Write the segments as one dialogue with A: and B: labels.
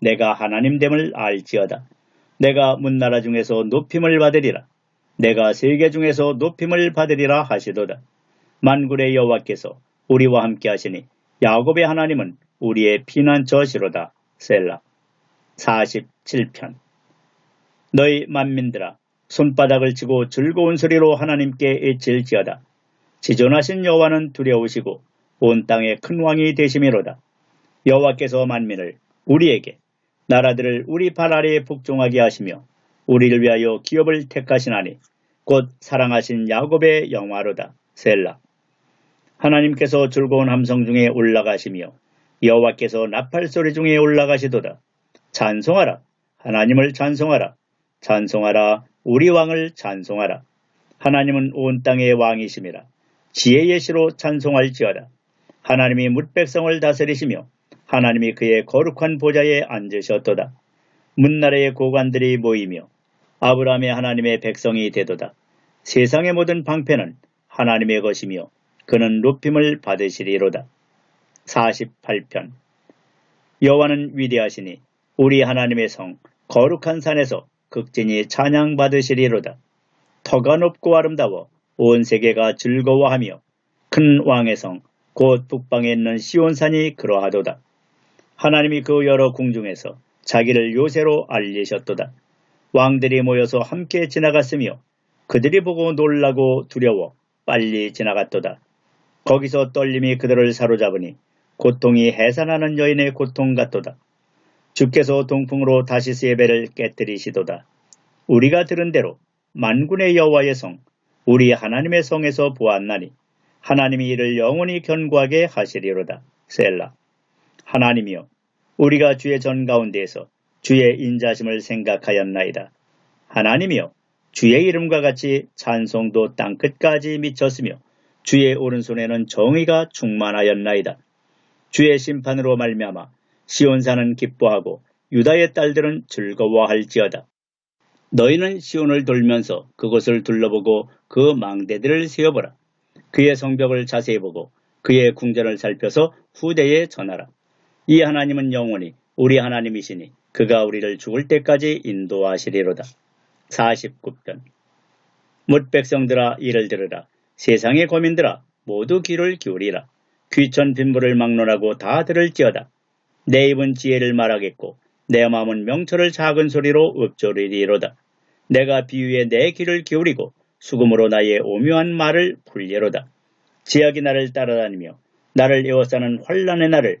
A: 내가 하나님됨을 알지어다. 내가 문나라 중에서 높임을 받으리라. 내가 세계 중에서 높임을 받으리라 하시도다. 만군의 여호와께서 우리와 함께 하시니 야곱의 하나님은 우리의 피난처시로다. 셀라 47편 너희 만민들아 손바닥을 치고 즐거운 소리로 하나님께 애칠지어다. 지존하신 여호와는 두려우시고 온 땅의 큰 왕이 되심이로다. 여호와께서 만민을 우리에게 나라들을 우리 발 아래에 복종하게 하시며 우리를 위하여 기업을 택하시나니 곧 사랑하신 야곱의 영화로다. 셀라. 하나님께서 즐거운 함성 중에 올라가시며 여호와께서 나팔 소리 중에 올라가시도다. 찬송하라. 하나님을 찬송하라. 찬송하라. 우리 왕을 찬송하라. 하나님은 온 땅의 왕이심이라. 지혜의 시로 찬송할지어다. 하나님이 뭇백성을 다스리시며 하나님이 그의 거룩한 보좌에 앉으셨도다. 문나라의 고관들이 모이며 아브라함의 하나님의 백성이 되도다. 세상의 모든 방패는 하나님의 것이며 그는 높임을 받으시리로다. 48편 여호와는 위대하시니 우리 하나님의 성 거룩한 산에서 극진히 찬양 받으시리로다. 터가 높고 아름다워 온 세계가 즐거워하며 큰 왕의 성 곧 북방에 있는 시온산이 그러하도다. 하나님이 그 여러 궁중에서 자기를 요새로 알리셨도다. 왕들이 모여서 함께 지나갔으며 그들이 보고 놀라고 두려워 빨리 지나갔도다. 거기서 떨림이 그들을 사로잡으니 고통이 해산하는 여인의 고통 같도다. 주께서 동풍으로 다시스의 배를 깨뜨리시도다. 우리가 들은 대로 만군의 여호와의 성, 우리 하나님의 성에서 보았나니 하나님이 이를 영원히 견고하게 하시리로다. 셀라. 하나님이여 우리가 주의 전 가운데에서 주의 인자심을 생각하였나이다. 하나님이여 주의 이름과 같이 찬송도 땅 끝까지 미쳤으며 주의 오른손에는 정의가 충만하였나이다. 주의 심판으로 말미암아 시온산은 기뻐하고 유다의 딸들은 즐거워할지어다. 너희는 시온을 돌면서 그곳을 둘러보고 그 망대들을 세어보라. 그의 성벽을 자세히 보고 그의 궁전을 살펴서 후대에 전하라. 이 하나님은 영원히 우리 하나님이시니 그가 우리를 죽을 때까지 인도하시리로다. 49편 못 백성들아 이를 들으라. 세상의 고민들아 모두 귀를 기울이라. 귀천 빈부를 막론하고 다 들을지어다. 내 입은 지혜를 말하겠고 내 마음은 명철을 작은 소리로 읊조리리로다. 내가 비유에 내 귀를 기울이고 수금으로 나의 오묘한 말을 풀리로다. 지약이 나를 따라다니며 나를 에워싸는 환란의 날을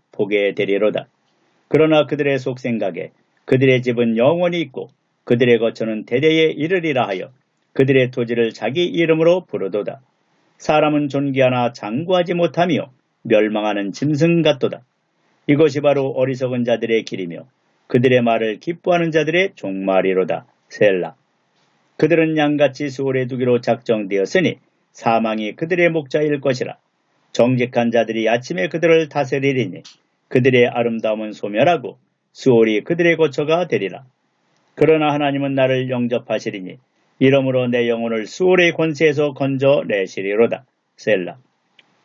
A: 보게 되리로다. 그러나 그들의 속생각에 그들의 집은 영원히 있고 그들의 거처는 대대에 이르리라 하여 그들의 토지를 자기 이름으로 부르도다. 사람은 존귀하나 장구하지 못하며 멸망하는 짐승 같도다. 이것이 바로 어리석은 자들의 길이며 그들의 말을 기뻐하는 자들의 종말이로다. 셀라. 그들은 양같이 수월에 두기로 작정되었으니 사망이 그들의 목자일 것이라. 정직한 자들이 아침에 그들을 다스리리니 그들의 아름다움은 소멸하고 수월이 그들의 고초가 되리라. 그러나 하나님은 나를 영접하시리니 이러므로 내 영혼을 수월의 권세에서 건져내시리로다. 셀라.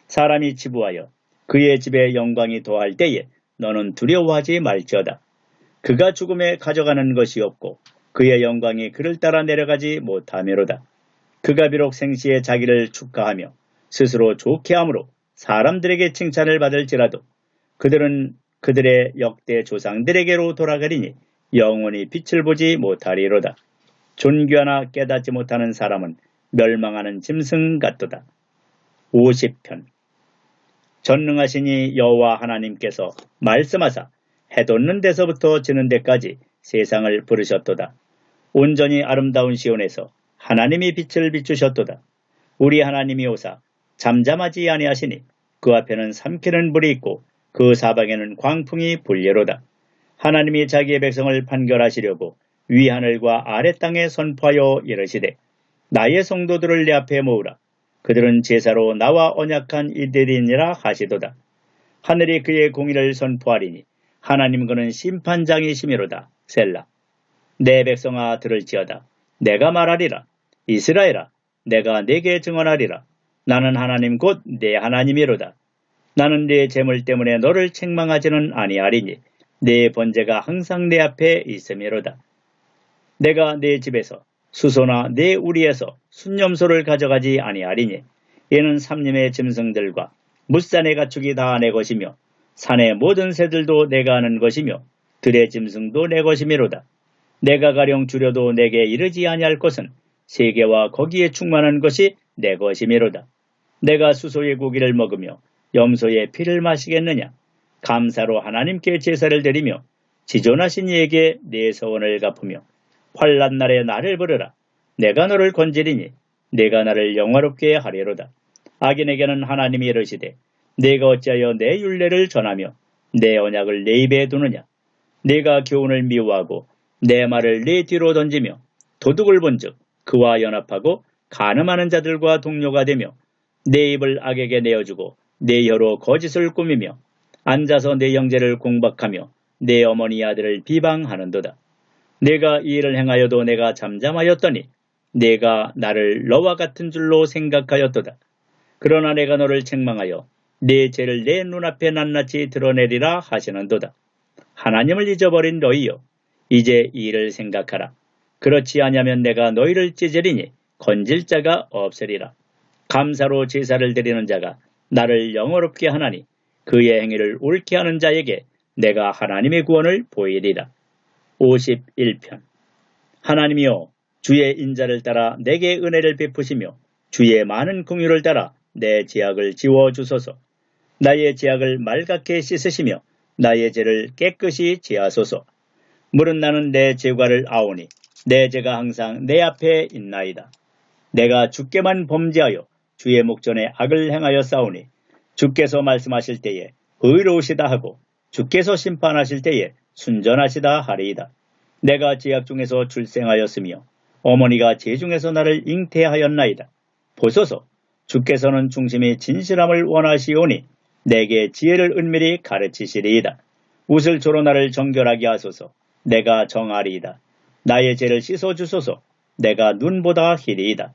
A: 사람이 치부하여 그의 집에 영광이 도할 때에 너는 두려워하지 말지어다. 그가 죽음에 가져가는 것이 없고 그의 영광이 그를 따라 내려가지 못하며로다. 그가 비록 생시에 자기를 축하하며 스스로 좋게 함으로 사람들에게 칭찬을 받을지라도 그들은 그들의 역대 조상들에게로 돌아가리니 영원히 빛을 보지 못하리로다. 존귀하나 깨닫지 못하는 사람은 멸망하는 짐승 같도다. 50편 전능하시니 여호와 하나님께서 말씀하사 해돋는 데서부터 지는 데까지 세상을 부르셨도다. 온전히 아름다운 시온에서 하나님이 빛을 비추셨도다. 우리 하나님이 오사 잠잠하지 아니하시니 그 앞에는 삼키는 불이 있고 그 사방에는 광풍이 불예로다. 하나님이 자기의 백성을 판결하시려고 위하늘과 아래 땅에 선포하여 이르시되 나의 성도들을 내 앞에 모으라. 그들은 제사로 나와 언약한 이들이니라 하시도다. 하늘이 그의 공의를 선포하리니 하나님 그는 심판장이시미로다. 셀라. 내 백성아 들을지어다. 내가 말하리라. 이스라엘아. 내가 내게 증언하리라. 나는 하나님 곧 내 하나님이로다. 나는 내 재물 때문에 너를 책망하지는 아니하리니 내 번제가 항상 내 앞에 있음이로다. 내가 내 집에서 수소나 내 우리에서 순념소를 가져가지 아니하리니 이는 삼림의 짐승들과 무산의 가축이 다 내 것이며 산의 모든 새들도 내가 아는 것이며 들의 짐승도 내 것이미로다. 내가 가령 주려도 내게 이르지 아니할 것은 세계와 거기에 충만한 것이 내 것이미로다. 내가 수소의 고기를 먹으며 염소의 피를 마시겠느냐? 감사로 하나님께 제사를 드리며 지존하신 이에게 내 서원을 갚으며 환란 날에 나를 부르라. 내가 너를 건지리니 내가 나를 영화롭게 하리로다. 악인에게는 하나님이 이르시되 내가 어찌하여 내 윤례를 전하며 내 언약을 내 입에 두느냐. 내가 교훈을 미워하고 내 말을 내 뒤로 던지며 도둑을 본즉 그와 연합하고 가늠하는 자들과 동료가 되며 내 입을 악에게 내어주고 내 혀로 거짓을 꾸미며 앉아서 내 형제를 공박하며 내 어머니 아들을 비방하는도다. 내가 이 일을 행하여도 내가 잠잠하였더니 내가 나를 너와 같은 줄로 생각하였도다. 그러나 내가 너를 책망하여 내 죄를 내 눈앞에 낱낱이 드러내리라 하시는도다. 하나님을 잊어버린 너희여 이제 이 일을 생각하라. 그렇지 아니하면 내가 너희를 찢으리니 건질 자가 없으리라. 감사로 제사를 드리는 자가 나를 영어롭게 하나니 그의 행위를 옳게 하는 자에게 내가 하나님의 구원을 보이리라. 51편 하나님이여 주의 인자를 따라 내게 은혜를 베푸시며 주의 많은 궁유를 따라 내 제약을 지워 주소서. 나의 제약을 맑게 씻으시며 나의 죄를 깨끗이 지하소서. 물은 나는 내 죄과를 아오니 내 죄가 항상 내 앞에 있나이다. 내가 주께만 범죄하여 주의 목전에 악을 행하여 싸우니 주께서 말씀하실 때에 의로우시다 하고 주께서 심판하실 때에 순전하시다 하리이다. 내가 제약 중에서 출생하였으며 어머니가 제 중에서 나를 잉태하였나이다. 보소서 주께서는 중심이 진실함을 원하시오니 내게 지혜를 은밀히 가르치시리이다. 웃을 조로 나를 정결하게 하소서 내가 정하리이다. 나의 죄를 씻어주소서 내가 눈보다 희리이다.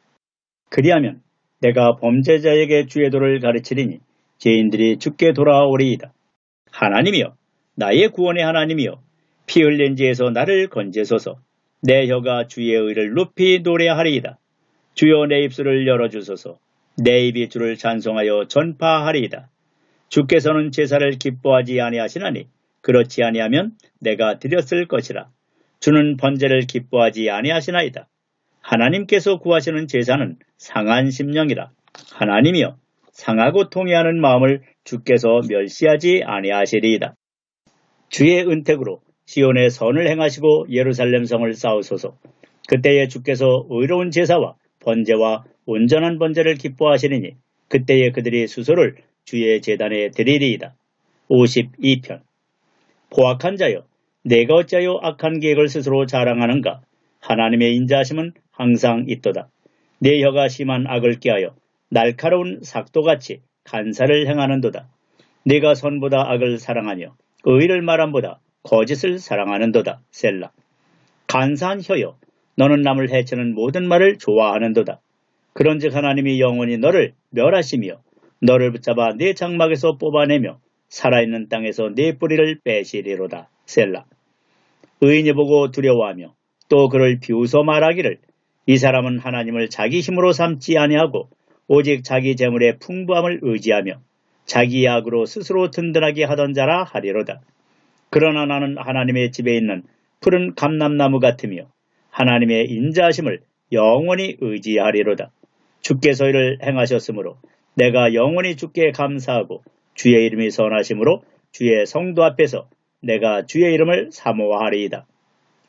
A: 그리하면 내가 범죄자에게 주의 도를 가르치리니 죄인들이 죽게 돌아오리이다. 하나님이여 나의 구원의 하나님이여 피 흘린 지에서 나를 건지소서 내 혀가 주의 의를 높이 노래하리이다. 주여 내 입술을 열어주소서 내 입이 주를 찬송하여 전파하리이다. 주께서는 제사를 기뻐하지 아니하시나니 그렇지 아니하면 내가 드렸을 것이라. 주는 번제를 기뻐하지 아니하시나이다. 하나님께서 구하시는 제사는 상한 심령이라. 하나님이여 상하고 통해하는 마음을 주께서 멸시하지 아니하시리이다. 주의 은택으로 시온에 선을 행하시고 예루살렘 성을 쌓으소서. 그때에 주께서 의로운 제사와 번제와 온전한 번제를 기뻐하시리니 그때에 그들이 수소를 주의 재단에 드리리이다. 52편 포악한 자여 내가 어찌하여 악한 계획을 스스로 자랑하는가 하나님의 인자하심은 항상 있도다. 내 혀가 심한 악을 깨하여 날카로운 삭도같이 간사를 행하는도다. 네가 선보다 악을 사랑하며 의를 말함보다 거짓을 사랑하는도다. 셀라. 간사한 혀여 너는 남을 해치는 모든 말을 좋아하는도다. 그런즉 하나님이 영원히 너를 멸하시며 너를 붙잡아 네 장막에서 뽑아내며 살아있는 땅에서 네 뿌리를 빼시리로다. 셀라. 의인이 보고 두려워하며 또 그를 비웃어 말하기를 이 사람은 하나님을 자기 힘으로 삼지 아니하고 오직 자기 재물의 풍부함을 의지하며 자기 약으로 스스로 든든하게 하던 자라 하리로다. 그러나 나는 하나님의 집에 있는 푸른 감람나무 같으며 하나님의 인자하심을 영원히 의지하리로다. 주께서 이를 행하셨으므로 내가 영원히 주께 감사하고 주의 이름이 선하심으로 주의 성도 앞에서 내가 주의 이름을 사모하리이다.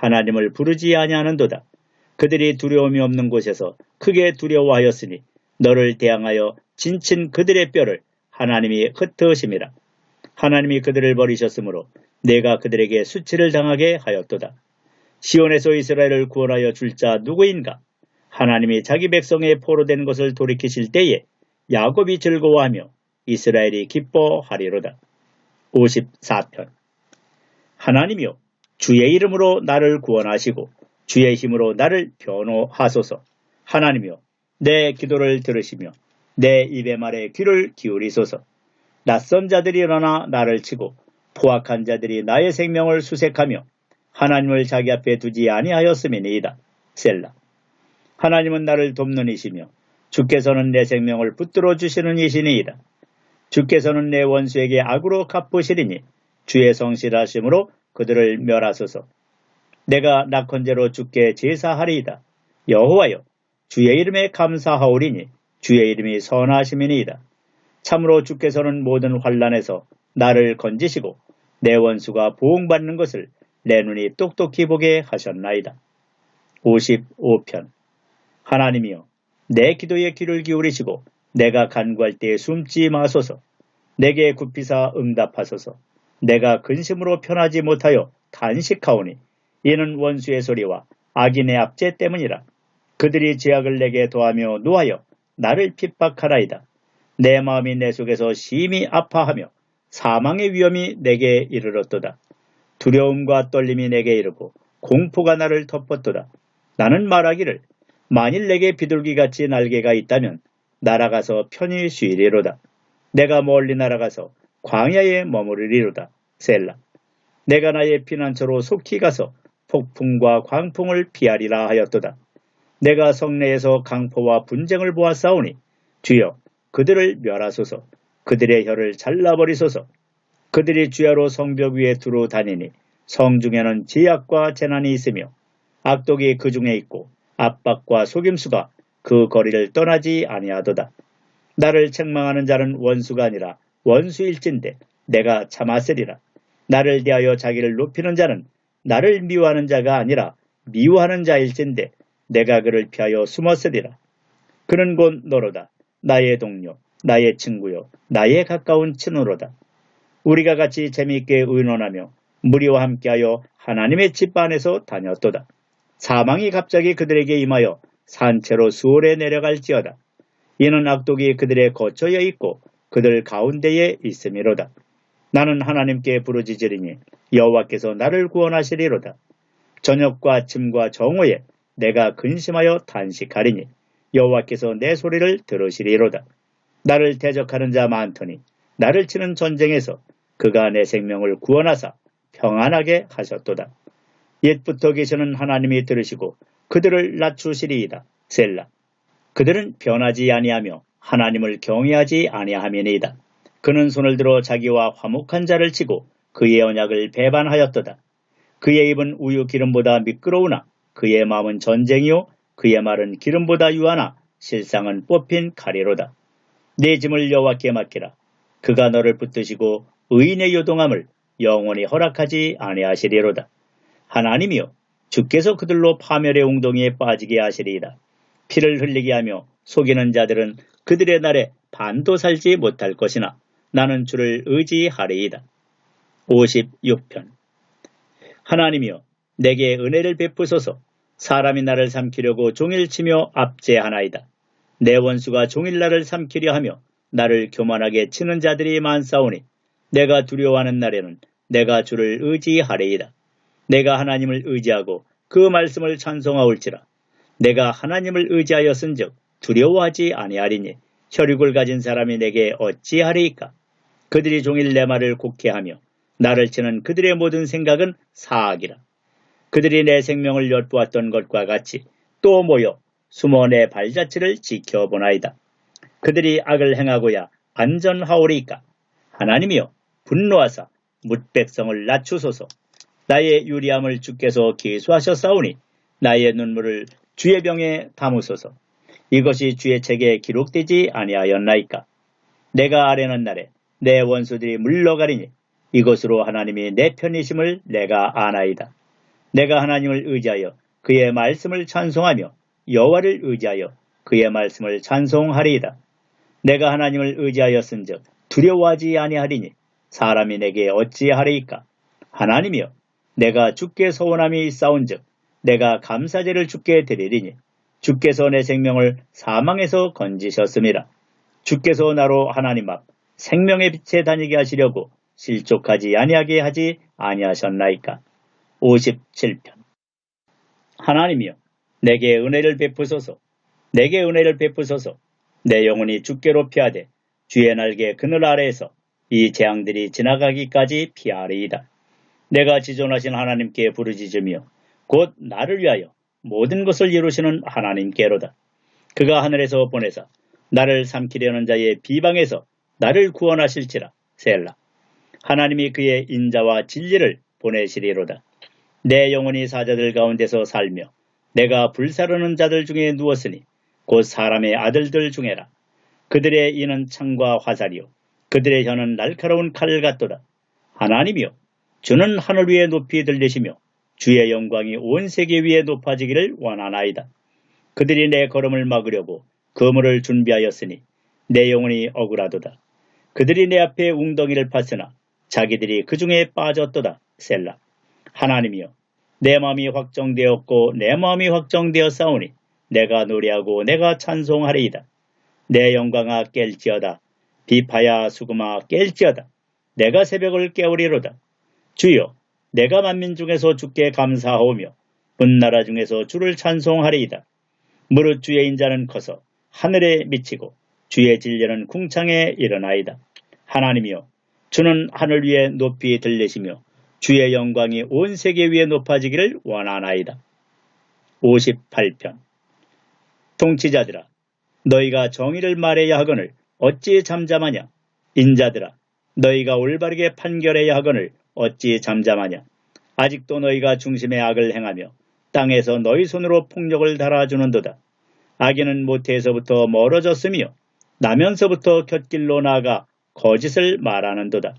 A: 하나님을 부르지 아니하는도다. 그들이 두려움이 없는 곳에서 크게 두려워하였으니 너를 대항하여 진친 그들의 뼈를 하나님이 흩으심이라. 하나님이 그들을 버리셨으므로 내가 그들에게 수치를 당하게 하였도다. 시온에서 이스라엘을 구원하여 줄 자 누구인가? 하나님이 자기 백성의 포로된 것을 돌이키실 때에 야곱이 즐거워하며 이스라엘이 기뻐하리로다. 54편 하나님이여 주의 이름으로 나를 구원하시고 주의 힘으로 나를 변호하소서. 하나님이여 내 기도를 들으시며 내 입의 말에 귀를 기울이소서. 낯선 자들이 일어나 나를 치고 포악한 자들이 나의 생명을 수색하며 하나님을 자기 앞에 두지 아니하였음이니이다. 셀라. 하나님은 나를 돕는 이시며 주께서는 내 생명을 붙들어 주시는 이시니이다. 주께서는 내 원수에게 악으로 갚으시리니 주의 성실하심으로 그들을 멸하소서. 내가 낙헌제로 주께 제사하리이다. 여호와여 주의 이름에 감사하오리니 주의 이름이 선하심이니이다. 참으로 주께서는 모든 환란에서 나를 건지시고 내 원수가 보응받는 것을 내 눈이 똑똑히 보게 하셨나이다. 55편 하나님이여 내 기도에 귀를 기울이시고 내가 간구할 때 숨지 마소서 내게 굽히사 응답하소서 내가 근심으로 편하지 못하여 단식하오니 이는 원수의 소리와 악인의 압제 때문이라 그들이 죄악을 내게 도하며 노하여 나를 핍박하라이다. 내 마음이 내 속에서 심히 아파하며 사망의 위험이 내게 이르렀도다. 두려움과 떨림이 내게 이르고 공포가 나를 덮었도다. 나는 말하기를 만일 내게 비둘기같이 날개가 있다면 날아가서 편히 쉬리로다. 내가 멀리 날아가서 광야에 머무르리로다. 셀라. 내가 나의 피난처로 속히 가서 폭풍과 광풍을 피하리라 하였도다. 내가 성내에서 강포와 분쟁을 보았사오니 주여 그들을 멸하소서 그들의 혀를 잘라버리소서 그들이 주야로 성벽 위에 두루 다니니 성 중에는 제약과 재난이 있으며 악독이 그 중에 있고 압박과 속임수가 그 거리를 떠나지 아니하도다. 나를 책망하는 자는 원수가 아니라 원수일진데 내가 참았으리라. 나를 대하여 자기를 높이는 자는 나를 미워하는 자가 아니라 미워하는 자일진데 내가 그를 피하여 숨었으리라. 그는 곧 너로다. 나의 동료, 나의 친구요, 나의 가까운 친으로다. 우리가 같이 재미있게 의논하며 무리와 함께하여 하나님의 집 안에서 다녔도다. 사망이 갑자기 그들에게 임하여 산채로 수월에 내려갈지어다. 이는 악독이 그들의 거처에 있고 그들 가운데에 있음이로다. 나는 하나님께 부르짖으리니 여호와께서 나를 구원하시리로다. 저녁과 아침과 정오에 내가 근심하여 단식하리니 여호와께서 내 소리를 들으시리로다. 나를 대적하는 자 많더니 나를 치는 전쟁에서 그가 내 생명을 구원하사 평안하게 하셨도다. 옛부터 계시는 하나님이 들으시고 그들을 낮추시리이다. 셀라. 그들은 변하지 아니하며 하나님을 경외하지 아니하면이다. 그는 손을 들어 자기와 화목한 자를 치고 그의 언약을 배반하였도다. 그의 입은 우유 기름보다 미끄러우나 그의 마음은 전쟁이요 그의 말은 기름보다 유하나 실상은 뽑힌 가리로다. 내 짐을 여호와께 맡기라. 그가 너를 붙드시고 의인의 요동함을 영원히 허락하지 아니하시리로다. 하나님이여 주께서 그들로 파멸의 웅덩이에 빠지게 하시리이다. 피를 흘리게 하며 속이는 자들은 그들의 날에 반도 살지 못할 것이나 나는 주를 의지하리이다. 56편 하나님이여 내게 은혜를 베푸소서 사람이 나를 삼키려고 종일치며 압제하나이다. 내 원수가 종일 나를 삼키려 하며 나를 교만하게 치는 자들이 많사오니 내가 두려워하는 날에는 내가 주를 의지하리이다. 내가 하나님을 의지하고 그 말씀을 찬송하올지라. 내가 하나님을 의지하였은즉 두려워하지 아니하리니 혈육을 가진 사람이 내게 어찌하리이까. 그들이 종일 내 말을 곡해하며 나를 치는 그들의 모든 생각은 사악이라. 그들이 내 생명을 엿보았던 것과 같이 또 모여 숨어 내 발자취를 지켜보나이다. 그들이 악을 행하고야 안전하오리까. 하나님이여 분노하사 묻백성을 낮추소서. 나의 유리함을 주께서 계수하셨사오니 나의 눈물을 주의 병에 담으소서. 이것이 주의 책에 기록되지 아니하였나이까. 내가 아뢰는 날에 내 원수들이 물러가리니 이것으로 하나님이 내 편이심을 내가 아나이다. 내가 하나님을 의지하여 그의 말씀을 찬송하며 여호와를 의지하여 그의 말씀을 찬송하리이다. 내가 하나님을 의지하였은즉 두려워하지 아니하리니 사람이 내게 어찌하리이까? 하나님이여 내가 주께 소원함이 있사온즉 내가 감사제를 주께 드리리니 주께서 내 생명을 사망에서 건지셨습니다. 주께서 나로 하나님 앞 생명의 빛에 다니게 하시려고 실족하지 아니하게 하지 아니하셨나이까. 57편 하나님이여 내게 은혜를 베푸소서 내게 은혜를 베푸소서 내 영혼이 주께로 피하되 주의 날개 그늘 아래에서 이 재앙들이 지나가기까지 피하리이다. 내가 지존하신 하나님께 부르짖으며 곧 나를 위하여 모든 것을 이루시는 하나님께로다. 그가 하늘에서 보내사 나를 삼키려는 자의 비방에서 나를 구원하실지라 셀라. 하나님이 그의 인자와 진리를 보내시리로다. 내 영혼이 사자들 가운데서 살며 내가 불사르는 자들 중에 누웠으니 곧 사람의 아들들 중에라. 그들의 이는 창과 화살이요. 그들의 혀는 날카로운 칼 같도다. 하나님이여 주는 하늘 위에 높이 들리시며 주의 영광이 온 세계 위에 높아지기를 원하나이다. 그들이 내 걸음을 막으려고 거물을 준비하였으니 내 영혼이 억울하도다. 그들이 내 앞에 웅덩이를 팠으나 자기들이 그 중에 빠졌도다. 셀라. 하나님이여 내 마음이 확정되었고 내 마음이 확정되어 싸우니 내가 노래하고 내가 찬송하리이다. 내 영광아 깰지어다. 비파야 수금아 깰지어다. 내가 새벽을 깨우리로다. 주여 내가 만민 중에서 주께 감사하오며 분나라 중에서 주를 찬송하리이다. 무릇 주의 인자는 커서 하늘에 미치고 주의 진리는 궁창에 일어나이다. 하나님이여 주는 하늘 위에 높이 들리시며 주의 영광이 온 세계 위에 높아지기를 원하나이다. 58편 통치자들아 너희가 정의를 말해야 하거늘 어찌 잠잠하냐 인자들아 너희가 올바르게 판결해야 하거늘 어찌 잠잠하냐 아직도 너희가 중심의 악을 행하며 땅에서 너희 손으로 폭력을 달아주는도다. 악인은 모태에서부터 멀어졌으며 나면서부터 곁길로 나가 거짓을 말하는도다.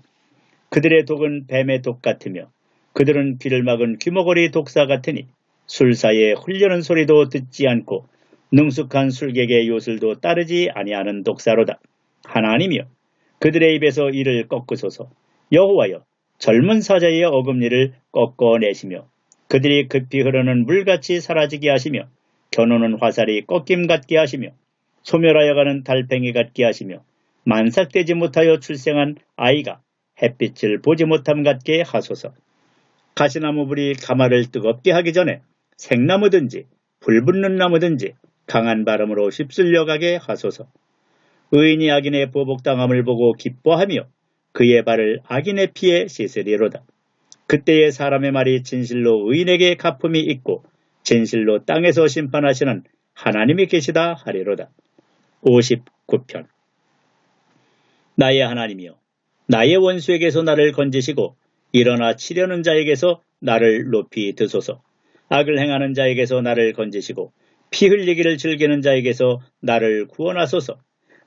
A: 그들의 독은 뱀의 독 같으며 그들은 귀를 막은 귀머거리 독사 같으니 술 사이에 흘려는 소리도 듣지 않고 능숙한 술객의 요술도 따르지 아니하는 독사로다. 하나님이여 그들의 입에서 이를 꺾으소서 여호와여 젊은 사자의 어금니를 꺾어내시며 그들이 급히 흐르는 물같이 사라지게 하시며 겨누는 화살이 꺾임 같게 하시며 소멸하여 가는 달팽이 같게 하시며 만삭되지 못하여 출생한 아이가 햇빛을 보지 못함 같게 하소서. 가시나무 불이 가마를 뜨겁게 하기 전에 생나무든지 불 붙는 나무든지 강한 바람으로 휩쓸려 가게 하소서. 의인이 악인의 보복당함을 보고 기뻐하며 그의 발을 악인의 피에 씻으리로다. 그때의 사람의 말이 진실로 의인에게 가품이 있고 진실로 땅에서 심판하시는 하나님이 계시다 하리로다. 59편 나의 하나님이여 나의 원수에게서 나를 건지시고 일어나 치려는 자에게서 나를 높이 드소서 악을 행하는 자에게서 나를 건지시고 피 흘리기를 즐기는 자에게서 나를 구원하소서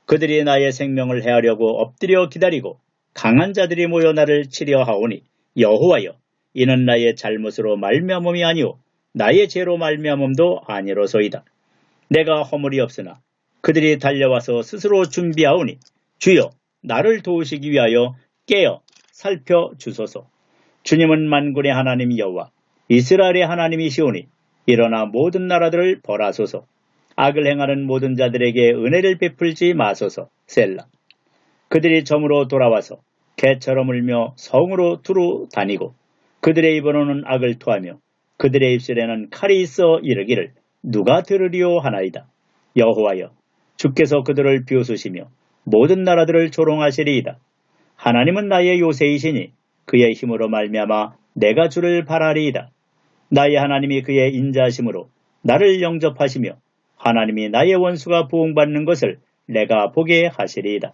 A: 그들이 나의 생명을 해하려고 엎드려 기다리고 강한 자들이 모여 나를 치려 하오니 여호와여 이는 나의 잘못으로 말미암음이 아니오 나의 죄로 말미암음도 아니로소이다. 내가 허물이 없으나 그들이 달려와서 스스로 준비하오니 주여 나를 도우시기 위하여 깨어 살펴 주소서. 주님은 만군의 하나님 여호와 이스라엘의 하나님이시오니 일어나 모든 나라들을 벌하소서. 악을 행하는 모든 자들에게 은혜를 베풀지 마소서. 셀라. 그들이 점으로 돌아와서 개처럼 울며 성으로 두루 다니고 그들의 입으로는 악을 토하며 그들의 입술에는 칼이 있어 이르기를 누가 들으리오 하나이다. 여호와여 주께서 그들을 비웃으시며 모든 나라들을 조롱하시리이다. 하나님은 나의 요새이시니 그의 힘으로 말미암아 내가 주를 바라리이다. 나의 하나님이 그의 인자심으로 나를 영접하시며 하나님이 나의 원수가 부흥받는 것을 내가 보게 하시리이다.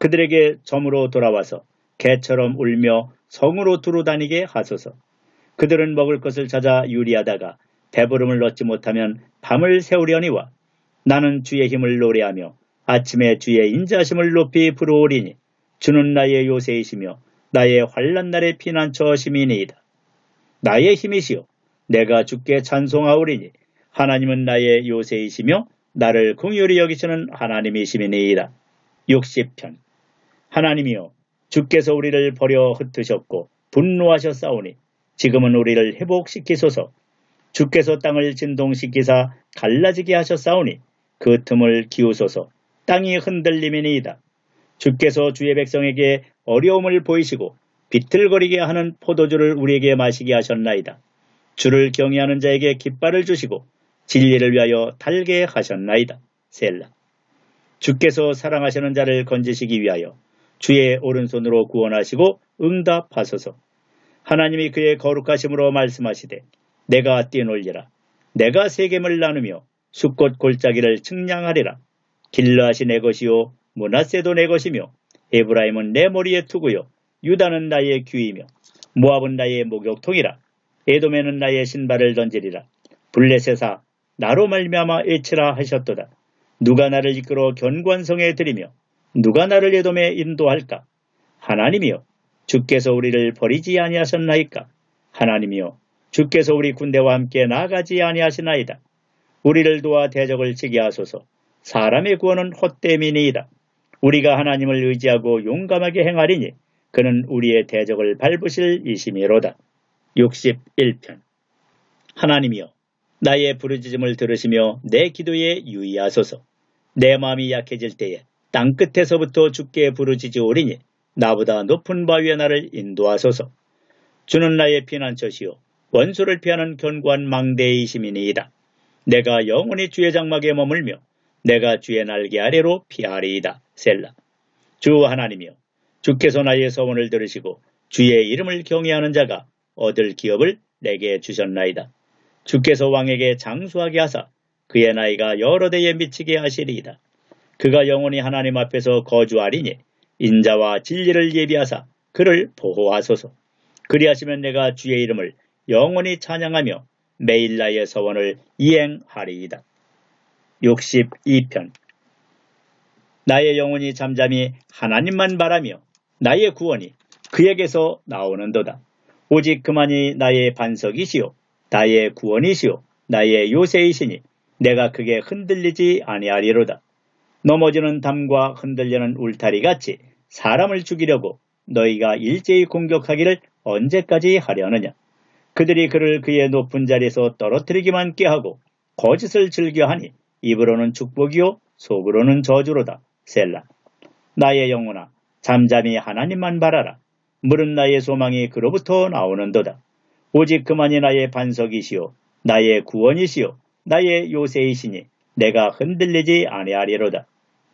A: 그들에게 점으로 돌아와서 개처럼 울며 성으로 두루 다니게 하소서. 그들은 먹을 것을 찾아 유리하다가 배부름을 얻지 못하면 밤을 세우려니와 나는 주의 힘을 노래하며 아침에 주의 인자심을 높이 부르오리니 주는 나의 요새이시며 나의 환란 날의 피난처 시민이이다. 나의 힘이시요 내가 주께 찬송하오리니 하나님은 나의 요새이시며 나를 궁휼히 여기시는 하나님이시민이이다. 60편 하나님이여 주께서 우리를 버려 흩으셨고 분노하셨사오니 지금은 우리를 회복시키소서 주께서 땅을 진동시키사 갈라지게 하셨사오니 그 틈을 기우소서 땅이 흔들리이이다 주께서 주의 백성에게 어려움을 보이시고 비틀거리게 하는 포도주를 우리에게 마시게 하셨나이다. 주를 경외하는 자에게 깃발을 주시고 진리를 위하여 달게 하셨나이다. 셀라. 주께서 사랑하시는 자를 건지시기 위하여 주의 오른손으로 구원하시고 응답하소서. 하나님이 그의 거룩하심으로 말씀하시되 내가 뛰놀리라. 내가 세겜을 나누며 숫꽃 골짜기를 측량하리라. 길라시 내 것이요 문하세도 내 것이며 에브라임은 내 머리에 투구요 유다는 나의 귀이며 모압은 나의 목욕통이라. 에돔에는 나의 신발을 던지리라. 블레셋아 나로 말미암아 애치라 하셨도다. 누가 나를 이끌어 견관성에 들이며 누가 나를 에돔에 인도할까? 하나님이여 주께서 우리를 버리지 아니하셨나이까? 하나님이여 주께서 우리 군대와 함께 나가지 아니하시나이다. 우리를 도와 대적을 치게 하소서. 사람의 구원은 헛됨이니이다. 우리가 하나님을 의지하고 용감하게 행하리니 그는 우리의 대적을 밟으실 이심이로다. 61편 하나님이여 나의 부르짖음을 들으시며 내 기도에 유의하소서. 내 마음이 약해질 때에 땅끝에서부터 죽게 부르짖으오리니 나보다 높은 바 위에 나를 인도하소서. 주는 나의 피난처시요 원수를 피하는 견고한 망대이시민이이다. 내가 영원히 주의 장막에 머물며 내가 주의 날개 아래로 피하리이다. 셀라. 주 하나님이여 주께서 나의 소원을 들으시고 주의 이름을 경외하는 자가 얻을 기업을 내게 주셨나이다. 주께서 왕에게 장수하게 하사 그의 나이가 여러 대에 미치게 하시리이다. 그가 영원히 하나님 앞에서 거주하리니 인자와 진리를 예비하사 그를 보호하소서. 그리하시면 내가 주의 이름을 영원히 찬양하며 매일 나의 서원을 이행하리이다. 62편 나의 영혼이 잠잠히 하나님만 바라며 나의 구원이 그에게서 나오는도다. 오직 그만이 나의 반석이시오. 나의 구원이시오. 나의 요새이시니 내가 그게 흔들리지 아니하리로다. 넘어지는 담과 흔들려는 울타리 같이 사람을 죽이려고 너희가 일제히 공격하기를 언제까지 하려느냐. 그들이 그를 그의 높은 자리에서 떨어뜨리기만 꾀하고 거짓을 즐겨하니 입으로는 축복이요 속으로는 저주로다. 셀라. 나의 영혼아 잠잠히 하나님만 바라라. 물은 나의 소망이 그로부터 나오는도다. 오직 그만이 나의 반석이시요 나의 구원이시요 나의 요새이시니 내가 흔들리지 아니하리로다.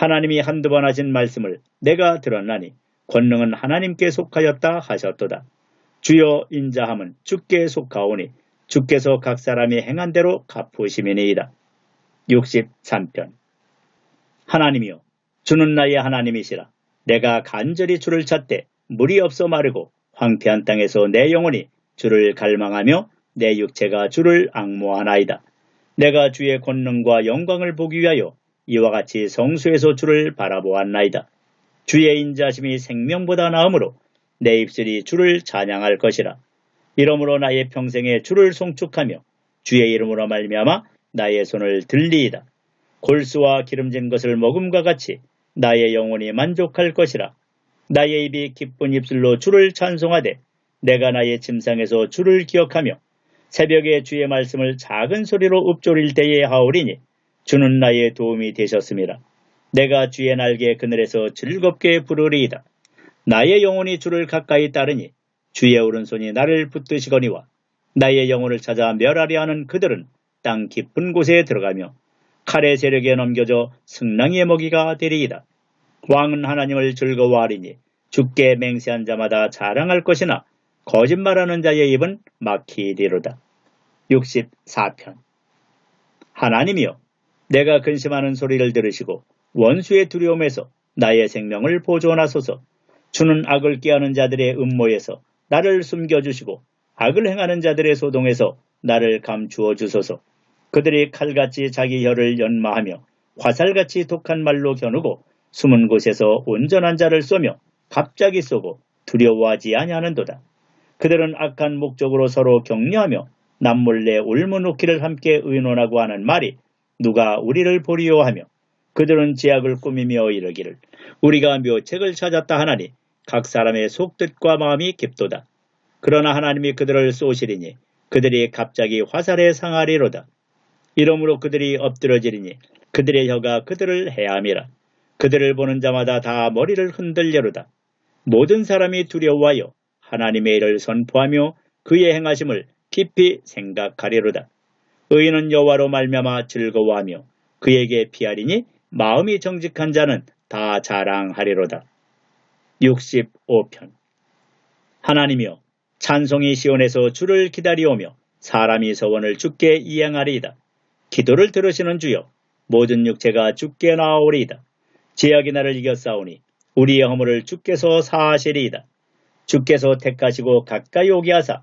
A: 하나님이 한두 번 하신 말씀을 내가 들었나니 권능은 하나님께 속하였다 하셨도다. 주여 인자함은 주께 속하오니 주께서 각 사람이 행한 대로 갚으시미니이다. 63편 하나님이여 주는 나의 하나님이시라 내가 간절히 주를 찾되 물이 없어 마르고 황폐한 땅에서 내 영혼이 주를 갈망하며 내 육체가 주를 악모하나이다. 내가 주의 권능과 영광을 보기 위하여 이와 같이 성수에서 주를 바라보았나이다. 주의 인자심이 생명보다 나으므로 내 입술이 주를 찬양할 것이라. 이러므로 나의 평생에 주를 송축하며 주의 이름으로 말미암아 나의 손을 들리이다. 골수와 기름진 것을 먹음과 같이 나의 영혼이 만족할 것이라. 나의 입이 기쁜 입술로 주를 찬송하되 내가 나의 침상에서 주를 기억하며 새벽에 주의 말씀을 작은 소리로 읊조릴 때에 하오리니 주는 나의 도움이 되셨습니다. 내가 주의 날개 그늘에서 즐겁게 부르리이다. 나의 영혼이 주를 가까이 따르니 주의 오른손이 나를 붙드시거니와 나의 영혼을 찾아 멸하려 하는 그들은 땅 깊은 곳에 들어가며 칼의 세력에 넘겨져 승랑이의 먹이가 되리이다. 왕은 하나님을 즐거워하리니 죽게 맹세한 자마다 자랑할 것이나 거짓말하는 자의 입은 막히리로다. 64편 하나님이여 내가 근심하는 소리를 들으시고 원수의 두려움에서 나의 생명을 보존하소서 주는 악을 깨하는 자들의 음모에서 나를 숨겨주시고 악을 행하는 자들의 소동에서 나를 감추어 주소서 그들이 칼같이 자기 혀를 연마하며 화살같이 독한 말로 겨누고 숨은 곳에서 온전한 자를 쏘며 갑자기 쏘고 두려워하지 아니하는도다. 그들은 악한 목적으로 서로 격려하며 남몰래 울문웃기를 함께 의논하고 하는 말이 누가 우리를 보리요 하며 그들은 제약을 꾸미며 이르기를 우리가 묘책을 찾았다 하나니 각 사람의 속뜻과 마음이 깊도다. 그러나 하나님이 그들을 쏘시리니 그들이 갑자기 화살에 상하리로다. 이러므로 그들이 엎드러지리니 그들의 혀가 그들을 해함이라. 그들을 보는 자마다 다 머리를 흔들려로다. 모든 사람이 두려워하여 하나님의 일을 선포하며 그의 행하심을 깊이 생각하리로다. 의인은 여호와로 말미암아 즐거워하며 그에게 피하리니 마음이 정직한 자는 다 자랑하리로다. 65편 하나님이여 찬송이 시온에서 주를 기다리오며 사람이 서원을 주께 이행하리이다. 기도를 들으시는 주여 모든 육체가 주께 나아오리이다. 제약이 나를 이겼사오니 우리의 허물을 주께서 사하시리이다. 주께서 택하시고 가까이 오게 하사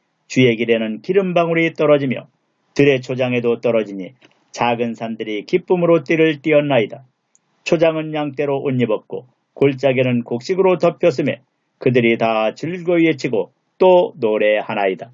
A: 주의 길에는 기름방울이 떨어지며 들의 초장에도 떨어지니 작은 산들이 기쁨으로 띠를 띄었나이다. 초장은 양떼로 옷 입었고 골짜기는 곡식으로 덮였음에 그들이 다 즐거이 외치고 또 노래하나이다.